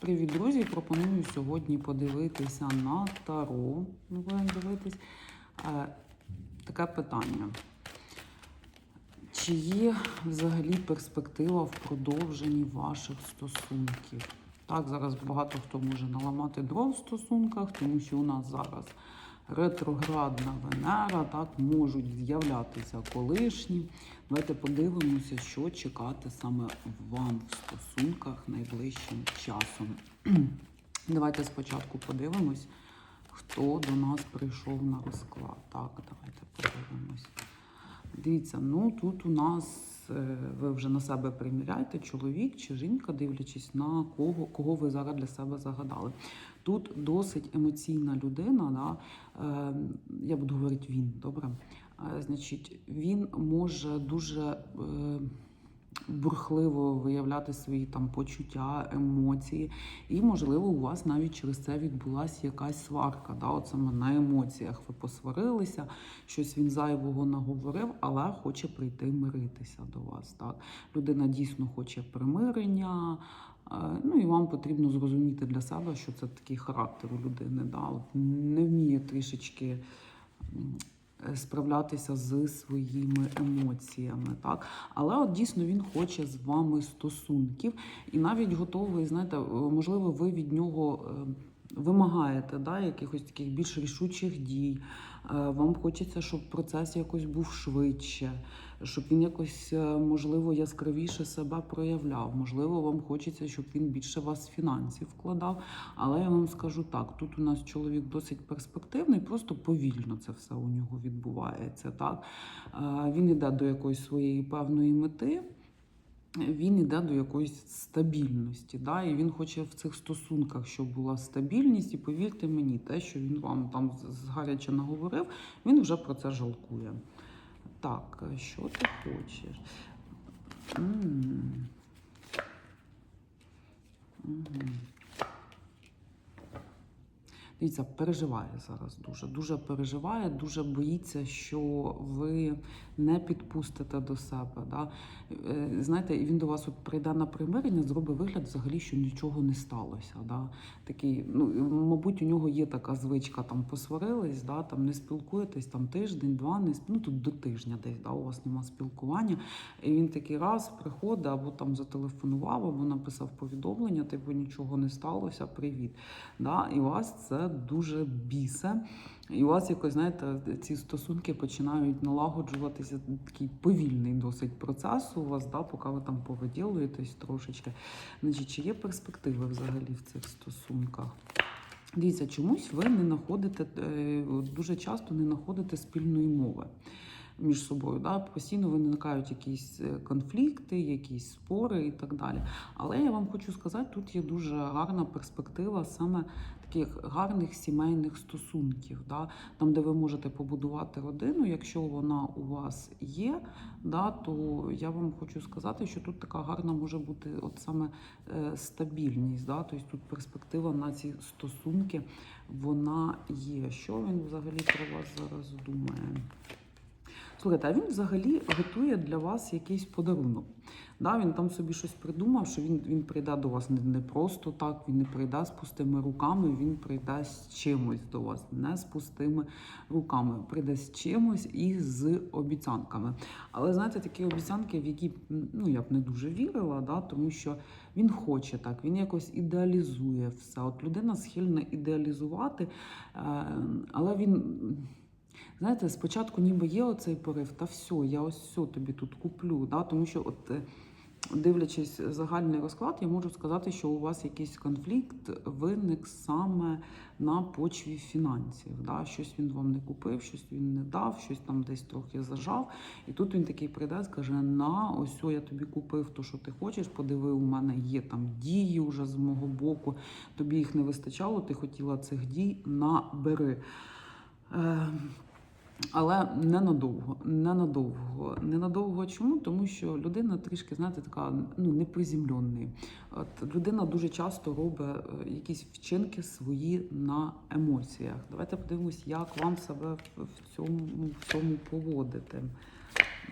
Привіт, друзі! Пропоную сьогодні подивитися на Таро. Ми будемо дивитись. Е, таке питання. Чи є взагалі перспектива в продовженні ваших стосунків? Так, зараз багато хто може наламати дров в стосунках, тому що у нас зараз ретроградна Венера, так, можуть з'являтися колишні. Давайте подивимося, що чекати саме вам в стосунках найближчим часом. Давайте спочатку подивимось, хто до нас прийшов на розклад. Так, давайте подивимось. Дивіться, ну тут у нас ви вже на себе приміряєте, чоловік чи жінка, дивлячись на кого, кого ви зараз для себе загадали. Тут досить емоційна людина, да? е, я буду говорити він, добре? Е, значить, він може дуже е, бурхливо виявляти свої там почуття, емоції, і, можливо, у вас навіть через це відбулася якась сварка. Да? От саме на емоціях ви посварилися, щось він зайвого наговорив, але хоче прийти миритися до вас. Так? Людина дійсно хоче примирення. Е, Ну і вам потрібно зрозуміти для себе, що це такий характер у людини. Да? От не вміє трішечки справлятися з своїми емоціями. Так? Але от дійсно він хоче з вами стосунків і навіть готовий, знаєте, е, можливо, ви від нього. Вимагаєте да, якихось таких більш рішучих дій. Е, Вам хочеться, щоб процес якось був швидше, щоб він якось, е, можливо, яскравіше себе проявляв. Можливо, вам хочеться, щоб він більше вас фінансів вкладав. Але я вам скажу так: тут у нас чоловік досить перспективний, просто повільно це все у нього відбувається. Так? Е, Він іде до якоїсь своєї певної мети. Він йде до якоїсь стабільності, да? і він хоче в цих стосунках, щоб була стабільність. І повірте мені, те, що він вам там згаряче наговорив, він вже про це жалкує. Так, що ти хочеш? М. Мгм. Дивіться, переживає зараз дуже. Дуже переживає, дуже боїться, що ви не підпустите до себе. Да? Е, Знаєте, він до вас от прийде на примирення, зробить вигляд взагалі, що нічого не сталося. Да? Такий, ну, мабуть, у нього є така звичка, там посварились, да? там не спілкуєтесь там тиждень, два, не ну тут до тижня десь, да? у вас нема спілкування. І він такий раз приходить, або там зателефонував, або написав повідомлення, типу нічого не сталося, привіт. Да? І вас це дуже бісе. І у вас якось, знаєте, ці стосунки починають налагоджуватися. Такий повільний досить процес у вас, да, поки ви там повиділуєтесь трошечки. Значить, чи є перспективи взагалі в цих стосунках? Дивіться, чомусь ви не знаходите, е, дуже часто не знаходите спільної мови між собою. Да? Постійно виникають якісь е, конфлікти, якісь спори і так далі. Але я вам хочу сказати, тут є дуже гарна перспектива саме таких гарних сімейних стосунків, да? там, де ви можете побудувати родину, якщо вона у вас є, да, то я вам хочу сказати, що тут така гарна може бути от саме е, стабільність. Да? Тобто тут перспектива на ці стосунки вона є. Що він взагалі про вас зараз думає? Слухайте, а він взагалі готує для вас якийсь подарунок. Да, він там собі щось придумав, що він, він прийде до вас не, не просто так, він не прийде з пустими руками, він прийде з чимось до вас, не з пустими руками, прийде з чимось і з обіцянками. Але знаєте, такі обіцянки, в які ну, я б не дуже вірила, да, тому що він хоче так, він якось ідеалізує все. От людина схильна ідеалізувати, е, але він. Знаєте, спочатку ніби є оцей порив, та все, я ось все тобі тут куплю. Да? Тому що, от, е, дивлячись загальний розклад, я можу сказати, що у вас якийсь конфлікт виник саме на почві фінансів. Да? Щось він вам не купив, щось він не дав, щось там десь трохи зажав. І тут він такий прийде, скаже: на, ось о, я тобі купив то, що ти хочеш. Подиви, у мене є там дії вже з мого боку. Тобі їх не вистачало, ти хотіла цих дій, набери. Е, але ненадовго, ненадовго. Ненадовго чому? Тому що людина трішки, знаєте, така ну неприземленний. От людина дуже часто робить е, якісь вчинки свої на емоціях. Давайте подивимось, як вам себе в цьому, в цьому поводити.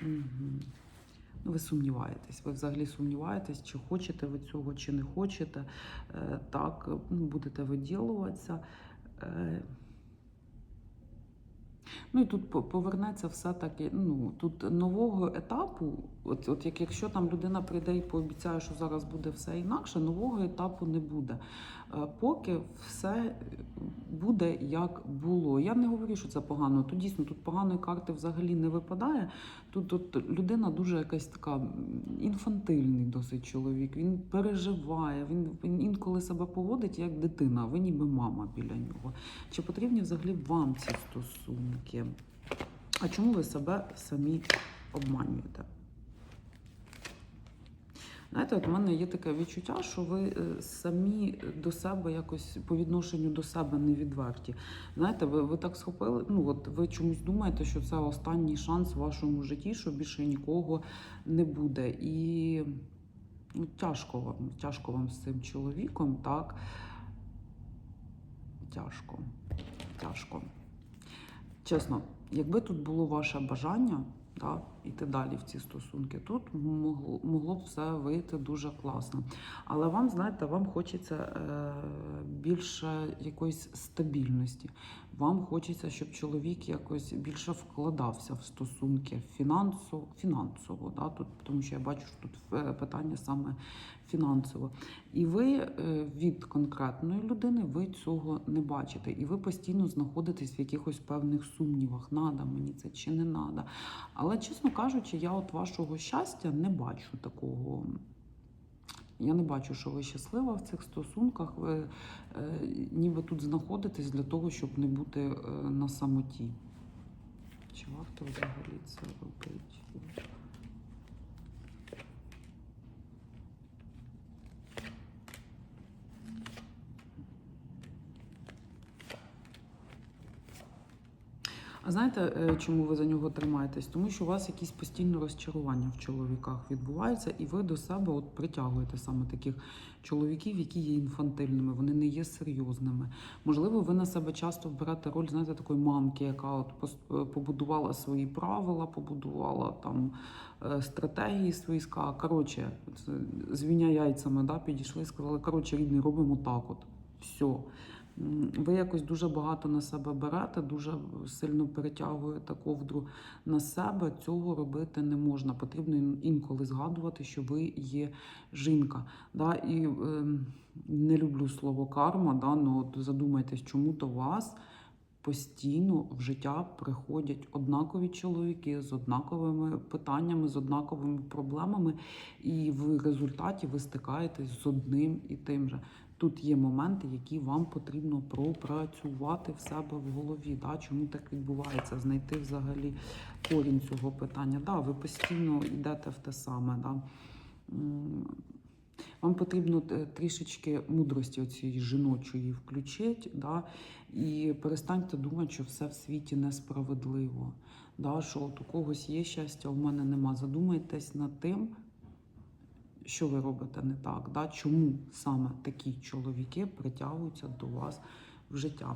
Угу. ну, ви сумніваєтесь. Ви взагалі сумніваєтесь, чи хочете ви цього, чи не хочете. Е, Так, ну, будете виділуватися. Ну і тут повернеться все-таки. Ну тут нового етапу, от, от як якщо там людина прийде і пообіцяє, що зараз буде все інакше, нового етапу не буде. Е, Поки все буде як було. Я не говорю, що це погано. Тут дійсно тут поганої карти взагалі не випадає. Тут, тут людина дуже якась така інфантильний досить чоловік. Він переживає, він, він інколи себе поводить як дитина, ви ніби мама біля нього. Чи потрібні взагалі вам ці стосунки? А чому ви себе самі обманюєте? Знаєте, от у мене є таке відчуття, що ви е, самі до себе якось по відношенню до себе не відверті. Знаєте, ви, ви так схопили, ну от ви чомусь думаєте, що це останній шанс в вашому житті, що більше нікого не буде. І ну, тяжко вам, тяжко вам з цим чоловіком, так? Тяжко. Тяжко. Чесно, якби тут було ваше бажання да, йти далі в ці стосунки, тут могло, могло б все вийти дуже класно. Але вам, знаєте, вам хочеться е, більше якоїсь стабільності. Вам хочеться, щоб чоловік якось більше вкладався в стосунки фінансово, фінансово да, тут, тому що я бачу, що тут е, питання саме фінансово. І ви е, від конкретної людини ви цього не бачите. І ви постійно знаходитесь в якихось певних сумнівах, надо мені це чи не надо. Але, чесно кажучи, я от вашого щастя не бачу такого. Я не бачу, що ви щаслива в цих стосунках. Ви е, ніби тут знаходитесь для того, щоб не бути е, на самоті. Чи варто взагалі це робити? А знаєте, е, чому ви за нього тримаєтесь? Тому що у вас якісь постійні розчарування в чоловіках відбуваються, і ви до себе от притягуєте саме таких чоловіків, які є інфантильними, вони не є серйозними. Можливо, ви на себе часто берете роль, знаєте, такої мамки, яка от е, побудувала свої правила, побудувала там е, стратегії свої, сказала, коротше, звіня яйцями, да, підійшли і сказали, коротше, рідний, робимо так от. Все. Ви якось дуже багато на себе берете, дуже сильно перетягуєте ковдру на себе. Цього робити не можна. Потрібно інколи згадувати, що ви є жінка. Да? І ем, не люблю слово карма, да? ну, от задумайтесь, чому то вас постійно в життя приходять однакові чоловіки з однаковими питаннями, з однаковими проблемами, і в результаті ви стикаєтесь з одним і тим же. Тут є моменти, які вам потрібно пропрацювати в себе в голові. Да? Чому так відбувається? Знайти взагалі корінь цього питання. Да, ви постійно йдете в те саме. Да? Вам потрібно е, трішечки мудрості цієї жіночої включити, да? і перестаньте думати, що все в світі несправедливо. Да? Що от у когось є щастя, а в мене нема. Задумайтесь над тим, що ви робите не так, да? чому саме такі чоловіки притягуються до вас в життя.